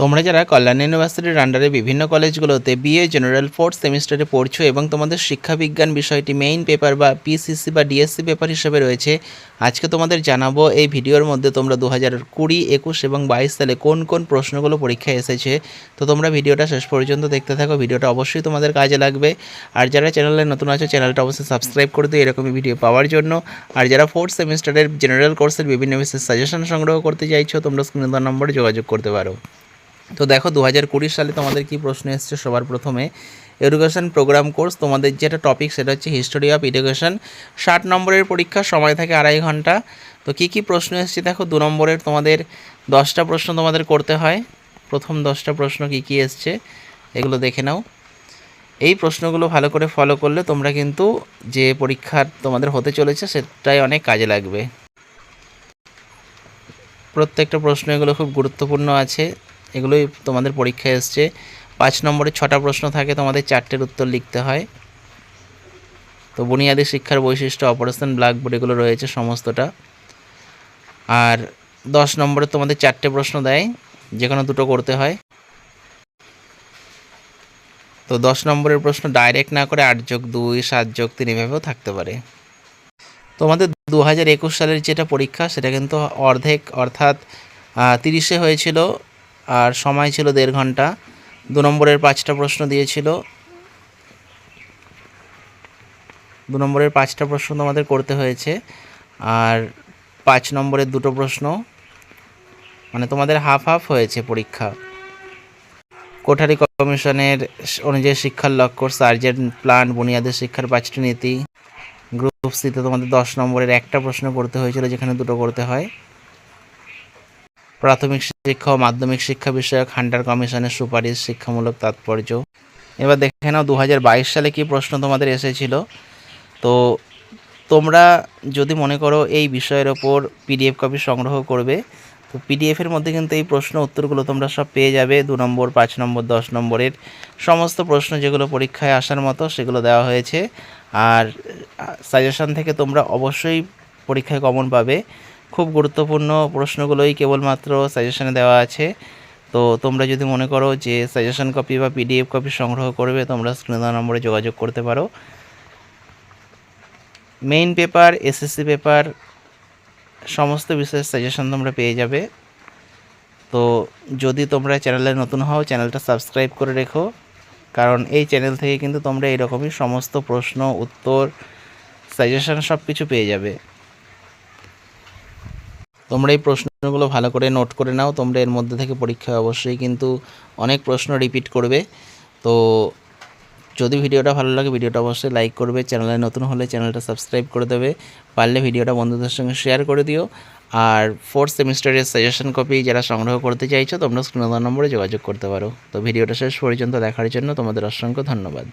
তোমরা যারা কল্যাণ ইউনিভার্সিটির আন্ডারে বিভিন্ন কলেজগুলোতে বিএ জেনারেল ফোর্থ সেমিস্টারে পড়ছো এবং তোমাদের শিক্ষাবিজ্ঞান বিষয়টি মেইন পেপার বা পিসিসি বা ডিএসসি পেপার হিসেবে রয়েছে, আজকে তোমাদের জানাব এই ভিডিওর মধ্যে তোমরা দু হাজার কুড়ি, একুশ এবং বাইশ সালে কোন কোন প্রশ্নগুলো পরীক্ষায় এসেছে। তো তোমরা ভিডিওটা শেষ পর্যন্ত দেখতে থাকো, ভিডিওটা অবশ্যই তোমাদের কাজে লাগবে। আর যারা চ্যানেলে নতুন আছো, চ্যানেলটা অবশ্যই সাবস্ক্রাইব করে দিও এরকমই ভিডিও পাওয়ার জন্য। আর যারা ফোর্থ সেমিস্টারের জেনারেল কোর্সের বিভিন্ন বিষয়ে সাজেশন সংগ্রহ করতে চাইছো, তোমরা স্ক্রিনে নম্বরে যোগাযোগ করতে পারো। তো দেখো দু হাজার কুড়ি সালে তোমাদের কি প্রশ্ন এসছে? সবার প্রথমে এডুকেশন প্রোগ্রাম কোর্স তোমাদের যেটা টপিক সেটা হচ্ছে হিস্টোরি অফ এডুকেশন ষাট নম্বরের পরীক্ষা, সময় থাকে আড়াই ঘণ্টা। তো কি কি প্রশ্ন এসছে দেখো, দু নম্বরের তোমাদের দশটা প্রশ্ন তোমাদের করতে হয়। প্রথম দশটা প্রশ্ন কি কি এসছে, এগুলো দেখে নাও। এই প্রশ্নগুলো ভালো করে ফলো করলে তোমরা কিন্তু যে পরীক্ষার তোমাদের হতে চলেছে, সেটাই অনেক কাজে লাগবে। প্রত্যেকটা প্রশ্ন এগুলো খুব গুরুত্বপূর্ণ আছে। এগুলোই তোমাদের পরীক্ষায় এসছে। পাঁচ নম্বরে ছটা প্রশ্ন থাকে, তোমাদের চারটের উত্তর লিখতে হয়। তো বুনিয়াদী শিক্ষার বৈশিষ্ট্য অপারেশন ব্ল্যাকবোর্ড এগুলো রয়েছে সমস্তটা। আর দশ নম্বরে তোমাদের চারটে প্রশ্ন দেয় যে দুটো করতে হয়। তো দশ নম্বরের প্রশ্ন ডাইরেক্ট না করে আট যোগ দুই সাত যোগ তিন, এভাবেও থাকতে পারে। তোমাদের দু হাজার একুশ সালের যেটা পরীক্ষা, সেটা কিন্তু অর্ধেক, অর্থাৎ তিরিশে হয়েছিল। আর সময় ছিল দেড় ঘণ্টা। দু নম্বরের পাঁচটা প্রশ্ন দিয়েছিল। দু নম্বরের পাঁচটা প্রশ্ন তোমাদের করতে হয়েছে। আর পাঁচ নম্বরের দুটো প্রশ্ন মানে তোমাদের হাফ হাফ হয়েছে পরীক্ষা। কোঠারি কমিশনের অনুযায়ী শিক্ষার লক্ষ্য, সার্জেন্ট প্ল্যান, বুনিয়াদের শিক্ষার পাঁচটি নীতি। গ্রুপ সিতে তোমাদের দশ নম্বরের একটা প্রশ্ন করতে হয়েছিল, যেখানে দুটো করতে হয়। প্রাথমিক শিক্ষা ও মাধ্যমিক শিক্ষা বিষয়ক হান্টার কমিশনের সুপারিশ শিক্ষামূলক তাৎপর্য। এবার দেখে নাও দু হাজার বাইশ সালে কি প্রশ্ন তোমাদের এসেছিল। তো তোমরা যদি মনে করো এই বিষয়ের ওপর পিডিএফ কপি সংগ্রহ করবে, তো পিডিএফের মধ্যে কিন্তু এই প্রশ্ন উত্তরগুলো তোমরা সব পেয়ে যাবে। দু নম্বর, পাঁচ নম্বর, দশ নম্বরের সমস্ত প্রশ্ন যেগুলো পরীক্ষায় আসার মতো সেগুলো দেওয়া হয়েছে। আর সাজেশন থেকে তোমরা অবশ্যই পরীক্ষায় কমন পাবে। খুব গুরুত্বপূর্ণ প্রশ্নগুলোই কেবলমাত্র সাজেশনে দেওয়া আছে। তো তোমরা যদি মনে করো যে সাজেশন কপি বা পিডিএফ কপি সংগ্রহ করবে, তোমরা স্ক্রিনে নম্বরে যোগাযোগ করতে পারো। মেইন পেপার এসএসসি পেপার সমস্ত বিষয়ের সাজেশন তোমরা পেয়ে যাবে। তো যদি তোমরা চ্যানেলে নতুন হও, চ্যানেলটা সাবস্ক্রাইব করে রেখো। কারণ এই চ্যানেল থেকে কিন্তু তোমরা এরকমই সমস্ত প্রশ্ন, উত্তর সাজেশন সব কিছু পেয়ে যাবে। তোমরা এই প্রশ্নগুলো ভালো করে নোট করে নাও। তোমরা এর মধ্যে থেকে পরীক্ষায় অবশ্যই কিন্তু অনেক প্রশ্ন রিপিট করবে। তো যদি ভিডিওটা ভালো লাগে, ভিডিওটা অবশ্যই লাইক করবে। চ্যানেলে নতুন হলে চ্যানেলটা সাবস্ক্রাইব করে দেবে। পারলে ভিডিওটা বন্ধুদের সঙ্গে শেয়ার করে দিও। আর ফোর্থ সেমিস্টারের সাজেশন কপি যারা সংগ্রহ করতে চাইছো, তোমরা স্ক্রিন নম্বরে যোগাযোগ করতে পারো। তো ভিডিওটা শেষ পর্যন্ত দেখার জন্য তোমাদের অসংখ্য ধন্যবাদ।